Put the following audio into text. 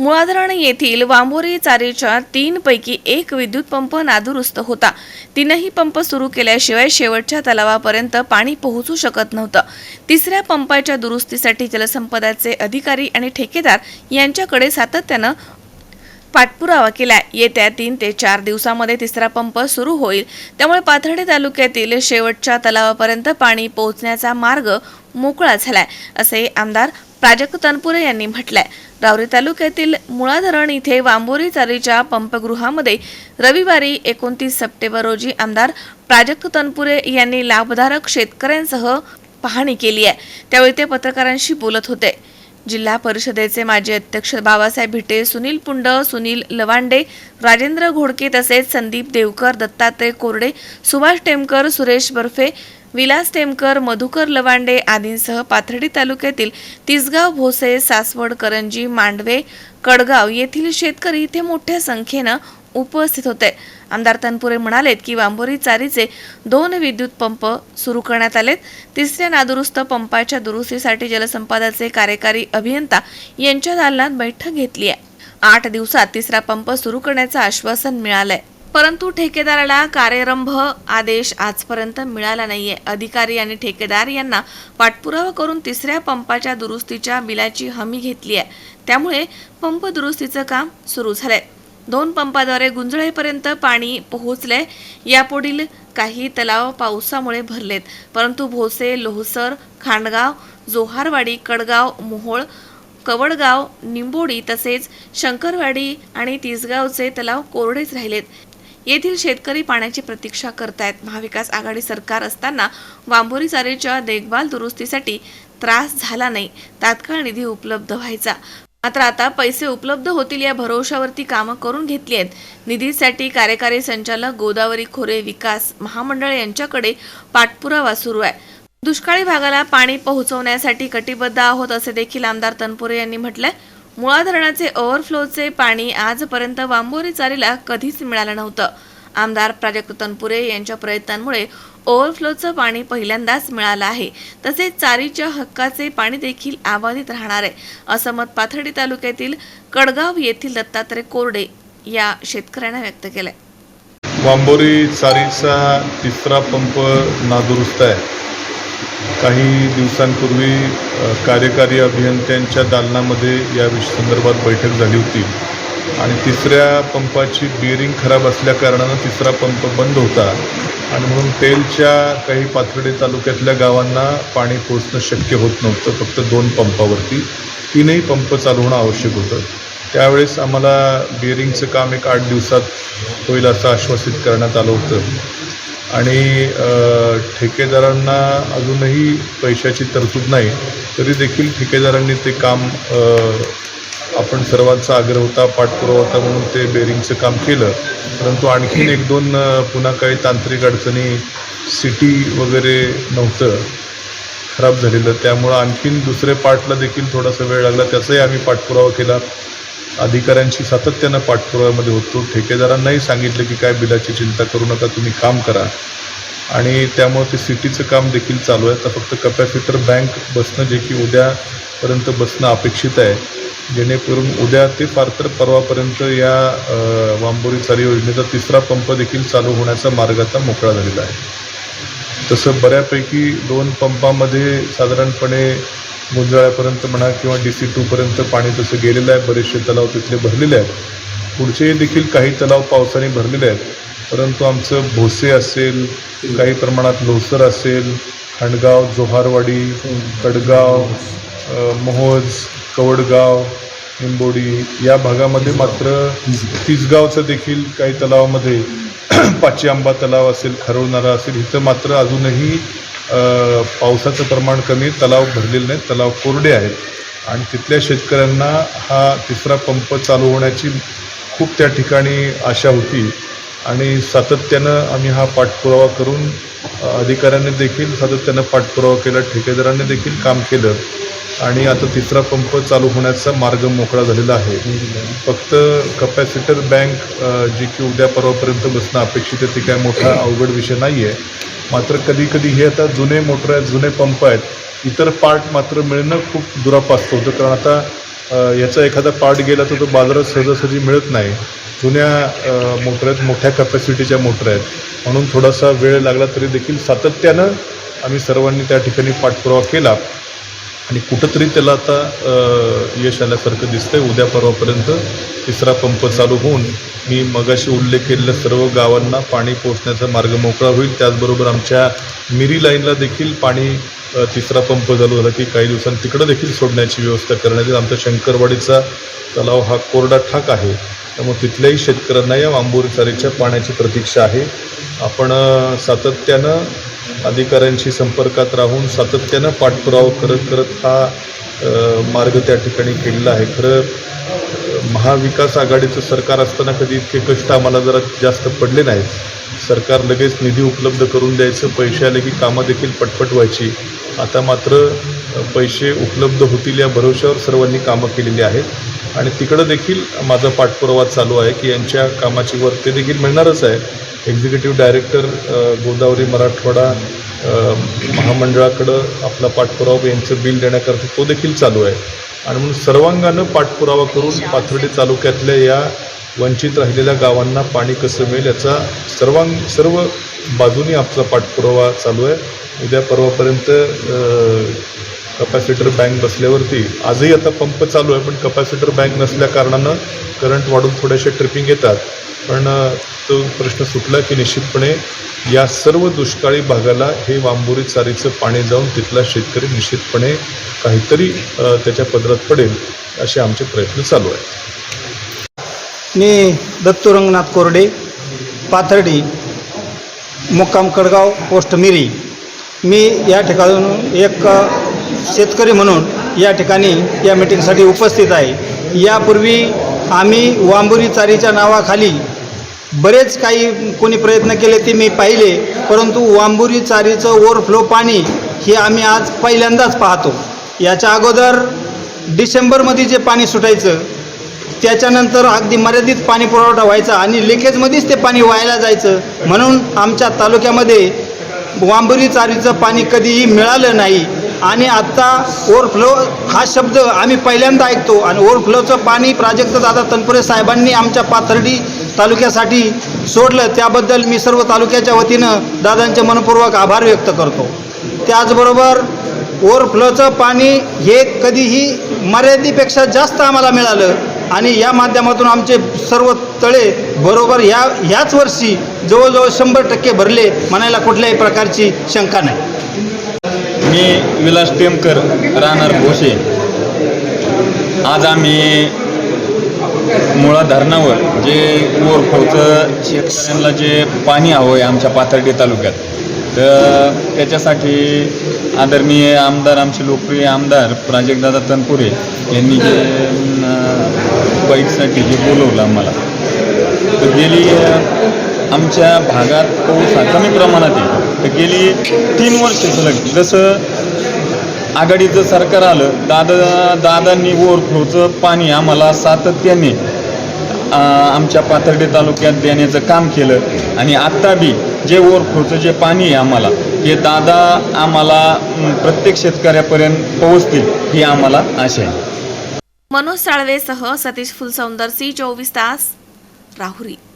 मुळाधरण येथील वांबोरी चारीच्या तीन पैकी एक विद्युत पंप नादुरुस्त होता. तीनही पंप सुरू केल्याशिवाय शेवटच्या तलावापर्यंत पाणी पोहोचू शकत नव्हतं. तिसऱ्या पंपाच्या दुरुस्तीसाठी जलसंपदाचे अधिकारी आणि ठेकेदार यांच्याकडे सातत्यानं पाठपुरावा केला. येत्या तीन ते चार दिवसामध्ये तिसरा पंप सुरू होईल. त्यामुळे पाथर्डी तालुक्यातील शेवटच्या तलावापर्यंत पाणी पोहोचण्याचा मार्ग मोकळा झालाय असे आमदार प्राजक्त तनपुरे यांनी म्हटलंय. रावरी तालुक्यातील मुळा धरण इथे वांबोरी चारीच्या पंपगृहामध्ये रविवारी एकोणतीस सप्टेंबर रोजी आमदार प्राजक्त तनपुरे यांनी लाभधारक शेतकऱ्यांसह पाहणी केली आहे. त्यावेळी ते पत्रकारांशी बोलत होते. जिल्हा परिषदेचे माजी अध्यक्ष बाबासाहेब भिटे सुनील पुंड सुनील लवांडे राजेंद्र घोडके तसेच संदीप देवकर दत्तात्रय कोरडे सुभाष टेमकर सुरेश बर्फे विलास टेमकर मधुकर लवांडे आदींसह पाथर्डी तालुक्यातील तिसगाव भोसे सासवड करंजी मांडवे कडगाव येथील शेतकरी इथे मोठ्या संख्येनं उपस्थित होते. आमदार तनपुरे म्हणालेत की वांबोरी चारीचे दोन विद्युत पंप सुरू करण्यात आलेत. तिसऱ्या नादुरुस्त पंपाच्या दुरुस्तीसाठी जलसंपदाचे कार्यकारी अभियंता यांच्या दालनात बैठक घेतली आहे आठ दिवसात तिसरा पंप सुरू करण्याचं आश्वासन मिळालंय. परंतु ठेकेदाराला कार्यरंभ आदेश आजपर्यंत मिळाला नाहीये. अधिकारी आणि ठेकेदार यांना पाठपुरावा करून तिसऱ्या पंपाच्या दुरुस्तीच्या बिलाची हमी घेतली आहे. त्यामुळे पंप दुरुस्तीचं काम सुरू झालंय. दोन पंपाद्वारे गुंजळेपर्यंत पाणी पोहोचले यापुढील काही तलाव पावसामुळे भरलेत. परंतु भोसे लोहसर खांडगाव जोहारवाडी कडगाव मोहोळ कवडगाव निंबोडी तसेच शंकरवाडी आणि तिसगावचे तलाव कोरडेच राहिलेत. येथील शेतकरी पाण्याची प्रतीक्षा करतायत. महाविकास आघाडी सरकार असताना वांबोरी चारेच्या देखभाल दुरुस्तीसाठी त्रास झाला नाही. तात्काळ निधी उपलब्ध व्हायचा. मात्र आता पैसे उपलब्ध होतील या भरोशावरती कामं करून घेतली आहेत. निधीसाठी कार्यकारी संचालक गोदावरी खोरे विकास महामंडळ यांच्याकडे पाठपुरावा सुरू आहे. दुष्काळी भागाला पाणी पोहोचवण्यासाठी कटिबद्ध आहोत असे देखील आमदार तनपुरे यांनी म्हटलंय. मुळा धरणाचे ओव्हरफ्लोचे पाणी आजपर्यंत वांबोरी चारीला कधीच मिळालं नव्हतं. आमदार प्राजक्त तनपुरे यांच्या प्रयत्नांमुळे ओव्हरफ्लोचं पाणी पहिल्यांदाच मिळालं आहे. तसेच चारीच्या हक्काचे पाणी देखील अबाधित राहणार आहे. असं मत पाथर्डी तालुक्यातील कडगाव येथील दत्तात्रय कोरडे या शेतकऱ्यांना व्यक्त केलंय. वांबोरी चारीचा तिसरा पंप नादुरुस्त आहे. काही दिवसांपूर्वी कार्यकारी अभियंत्यांच्या दालनामध्ये या संदर्भात बैठक झाली होती. आणि तिसऱ्या पंपाची बिअरिंग खराब असल्याकारणानं तिसरा पंप बंद होता. आणि म्हणून तेलच्या काही पाथर्डे तालुक्यातल्या गावांना पाणी पोचणं शक्य होत नव्हतं. फक्त दोन पंपावरती तीनही पंप चालू होणं आवश्यक होतं. त्यावेळेस आम्हाला बिअरिंगचं काम एक आठ दिवसात होईल असं आश्वासित करण्यात आलं होतं. आणि ठेकेदारांना अजूनही पैशाची तरतूद नाही तरी देखील ठेकेदारांनी ते काम आपण सर्वांचा आग्रह होता पाठपुरावा होता म्हणून ते बेरिंगचं काम केलं. परंतु आणखीन एक दोन पुन्हा काही तांत्रिक अडचणी सिटी वगैरे नव्हतं खराब झालेलं. त्यामुळं आणखीन दुसरे पार्टला देखील थोडासा वेळ लागला. त्याचाही आम्ही पाठपुरावा केला. अधिकाऱ्यांशी सातत्यानं पाठपुराव्यामध्ये होतो. ठेकेदारांनाही सांगितलं की काय बिलाची चिंता करू नका तुम्ही काम करा. आणि त्यामुळे ते सिटीचं काम देखील चालू आहे. आता फक्त कपॅसिटर बँक बसणं जे की उद्यापर्यंत बसणं अपेक्षित आहे. जेणेकरून उद्या ते फार तर परवापर्यंत या वांबोरी चारी योजनेचा तिसरा पंप देखील चालू होण्याचा मार्ग आता मोकळा झालेला आहे. तसं बऱ्यापैकी दोन पंपामध्ये साधारणपणे गुंजाळ्यापर्यंत म्हणा किंवा डी सी टूपर्यंत पाणी तसं गेलेलं आहे बरेचसे तलाव तिथले भरलेले आहेत. पुढचे देखील काही तलाव पावसाने भरलेले आहेत. परंतु आमचं भोसे असेल काही प्रमाणात लोसर असेल खंडगाव जोहारवाडी कडगाव मोहोज कवडगाव निंबोडी या भागामध्ये मात्र तिसगावचं देखील काही तलावामध्ये पाची आंबा तलाव असेल खरवणारा असेल इथं मात्र अजूनही पावसाचं प्रमाण कमी तलाव भरलेले नाहीत तलाव कोरडे आहेत. आणि तिथल्या शेतकऱ्यांना हा तिसरा पंप चालू होण्याची खूप त्या ठिकाणी आशा होती. आणि सातत्यानं आम्ही हा पाठपुरावा करून अधिकाऱ्यांनी देखील सातत्यानं पाठपुरावा केला ठेकेदारांनी देखील काम केलं. आणि आता तिसरा पंप चालू होण्याचा मार्ग मोकळा झालेला आहे. फक्त कपॅसिटर बँक जी की उद्या परवापर्यंत बसणं अपेक्षित आहे. ते काय मोठा अवघड विषय नाही आहे मात्र कधीकधी हे आता जुने मोटर आहेत जुने पंप आहेत. इतर पार्ट मात्र मिळणं खूप दुरापास्त होतं. कारण आता याचा एखादा पार्ट गेला तर तो बाजारात सहजासहजी मिळत नाही. जुन्या मोटर आहेत मोठ्या कॅपॅसिटीच्या मोटर आहेत. म्हणून थोडासा वेळ लागला तरी देखील सातत्यानं आम्ही सर्वांनी त्या ठिकाणी पाठपुरावा केला. आणि कुठंतरी त्याला आता यश आल्यासारखं दिसतंय. उद्या परवापर्यंत तिसरा पंप चालू होऊन मी मगाशी उल्लेख केलेल्या सर्व गावांना पाणी पोचण्याचा मार्ग मोकळा होईल. त्याचबरोबर आमच्या मिरी लाईनला देखील पाणी तिसरा पंप चालू झाला की काही दिवसांनी तिकडं देखील सोडण्याची व्यवस्था करण्यात येईल. आमचा शंकरवाडीचा तलाव हा कोरडा ठाक आहे. त्यामुळे तिथल्याही शेतकऱ्यांना या आंबोरी चारीच्या पाण्याची प्रतीक्षा आहे. आपण सातत्यानं अधिकाऱ्यांशी संपर्कात राहून सातत्यानं पाठपुरावा करत करत हा मार्ग त्या ठिकाणी केलेला आहे. खरं महाविकास आघाडीचं सरकार असताना कधी इतके कष्ट आम्हाला जरा जास्त पडले नाहीत. सरकार लगेच निधी उपलब्ध करून द्यायचं पैसे आले की कामं देखील पटपट व्हायची. आता मात्र पैसे उपलब्ध होतील या भरोश्यावर सर्वांनी कामं केलेली आहेत. आणि तिकडं देखील माझा पाठपुरावा चालू आहे की यांच्या कामाची वर ते देखील मिळणारच आहे. एक्झिक्युटिव्ह डायरेक्टर गोदावरी मराठवाडा महामंडळाकडं आपला पाठपुरावा यांचं बिल देण्याकरता तो देखील चालू आहे. आणि म्हणून सर्वांगानं पाठपुरावा करून पाथर्डी तालुक्यातल्या या वंचित राहिलेल्या गावांना पाणी कसं मिळेल याचा सर्वांग सर्व बाजूनी आपला पाठपुरावा चालू आहे. उद्या परवापर्यंत कपॅसिटर बँक बसल्यावरती आजही आता पंप चालू आहे पण कपॅसिटर बँक नसल्या कारणानं करंट वाढून थोड्याशा ट्रिपिंग येतात. पण तो प्रश्न सुटला की निश्चितपणे या सर्व दुष्काळी भागाला हे वांबुरी चारीचं पाणी जाऊन तिथला शेतकरी निश्चितपणे काहीतरी त्याच्या पदरात पडेल असे आमचे प्रयत्न चालू आहेत. मी दत्तू रंगनाथ कोरडे पाथर्डी मुक्काम कडगाव पोस्ट मिरी. मी या ठिकाणून एक शेतकरी म्हणून या ठिकाणी या मिटिंगसाठी उपस्थित आहे. यापूर्वी आम्ही वांबुरी चारीच्या नावाखाली बरेच काही कोणी प्रयत्न केले ते मी पाहिले परंतु वांबुरी चारीचं ओव्हरफ्लो पाणी हे आम्ही आज पहिल्यांदाच पाहतो. याच्या अगोदर डिसेंबरमध्ये जे पाणी सुटायचं त्याच्यानंतर अगदी मर्यादित पाणी पुरवठा व्हायचा आणि लिकेजमध्येच ते पाणी वायाला जायचं. म्हणून आमच्या तालुक्यामध्ये वांबुरी चारीचं पाणी कधीही मिळालं नाही. आणि आत्ता ओव्हरफ्लो हा शब्द आम्ही पहिल्यांदा ऐकतो. आणि ओव्हरफ्लोचं पाणी प्राजक्त दादा तनपुरे साहेबांनी आमच्या पाथर्डी तालुक्यासाठी सोडलं. त्याबद्दल मी सर्व तालुक्याच्या वतीनं दादांचे मनपूर्वक आभार व्यक्त करतो. त्याचबरोबर ओव्हरफ्लोचं पाणी हे कधीही मर्यादेपेक्षा जास्त आम्हाला मिळालं. आणि या माध्यमातून आमचे सर्व तळे बरोबर ह्या ह्याच वर्षी जवळजवळ शंभर टक्के भरले म्हणायला कुठल्याही प्रकारची शंका नाही. मी विलास टेमकर राहणार भोसे. आज आम्ही मुळा धरणावर जे ओव्हरफ्लोचं शेतकऱ्यांना जे पाणी हवं आहे आमच्या पाथर्डी तालुक्यात तर त्याच्यासाठी आदरणीय आमदार आमचे लोकप्रिय आमदार प्राजक्तदादा तनपुरे यांनी जे बाईकसाठी जे बोलवलं आम्हाला. तर गेली आमच्या भागात पाऊस हा कमी प्रमाणात आहे तर गेली तीन वर्ष सलग जसं आघाडीचं सरकार आलं दादा दादांनी ओव्हरफ्लोचं पाणी आम्हाला सातत्याने आमच्या पाथर्डी तालुक्यात देण्याचं काम केलं. आणि आत्ता बी जे ओव्हरफ्लोचं जे पाणी आहे आम्हाला हे दादा आम्हाला प्रत्येक शेतकऱ्यापर्यंत पोहोचतील ही आम्हाला आशा आहे. मनोज साळवेसह सतीश फुलसौंदरसी चोवीस तास राहुरी.